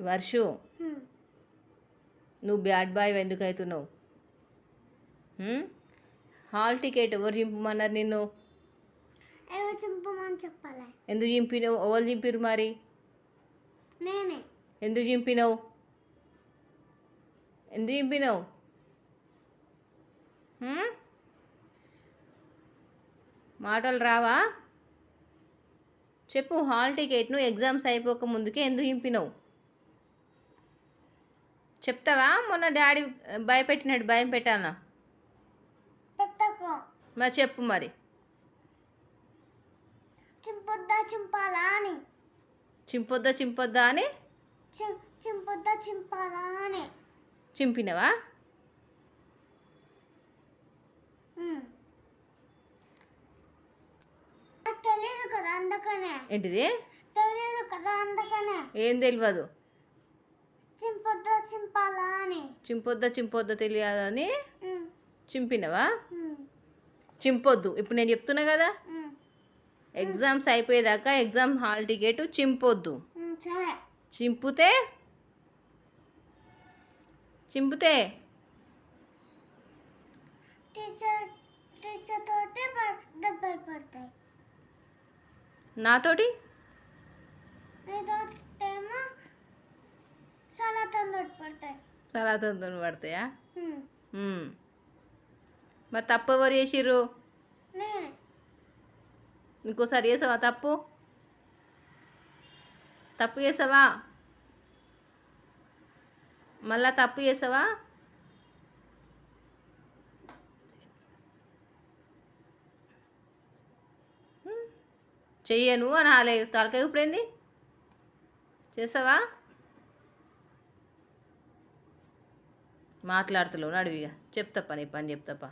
వర్షు. నువ్వు bad boy ఎందుకు అవుతున్నావు? హాల్ టికెట్ ఎవరు చింపమన్నారు నిన్ను? చెప్పాలి? ఎందుకు చింపినావు? ఎవరు చింపిరు మరి? నేనే. ఎందుకు చింపినావు? ఎందుకు చింపినావు? మాటలు రావా? చెప్పు హాల్ టికెట్ను ఎగ్జామ్స్ అయిపోక ముందుకే ఎందుకు చింపినావు? చెప్తావా? మొన్న డాడీ భయపెట్టినట్టు భయం పెట్టానా పెట్టకు. మరి చెప్పు మరి. చింపొద్దా చింపాలా అని. చింపొద్దా చింపొద్దా అని? చింపొద్దా చింపాలా అని. చింపినవా? తెలియదు కదా అందుకనే. ఏంటిది? తెలియదు కదా అందుకనే. ఏం తెలియదు చింపొద్దా చింపొద్దా తెలియదని. చింపినవా. చింపొద్దు. ఇప్పుడు నేను చెప్తున్నా కదా. ఎగ్జామ్స్ అయిపోయేదాకా ఎగ్జామ్ హాల్ టికెట్ చింపొద్దు. చింపితే? చింపితే? నాతోటి? తొందర పడతాయా. మరి తప్పు ఎవరు చేసిర్రు? ఇంకోసారి చేసావా తప్పు? తప్పు చేసావా? మళ్ళా తప్పు చేసావా. చెయ్యను అని ఆలే తలకాయ ఇప్పుడేంది చేసావా? మాట్లాడుతున్నావు నడివిగా. చెప్తాపా నీ పని చెప్తాపా?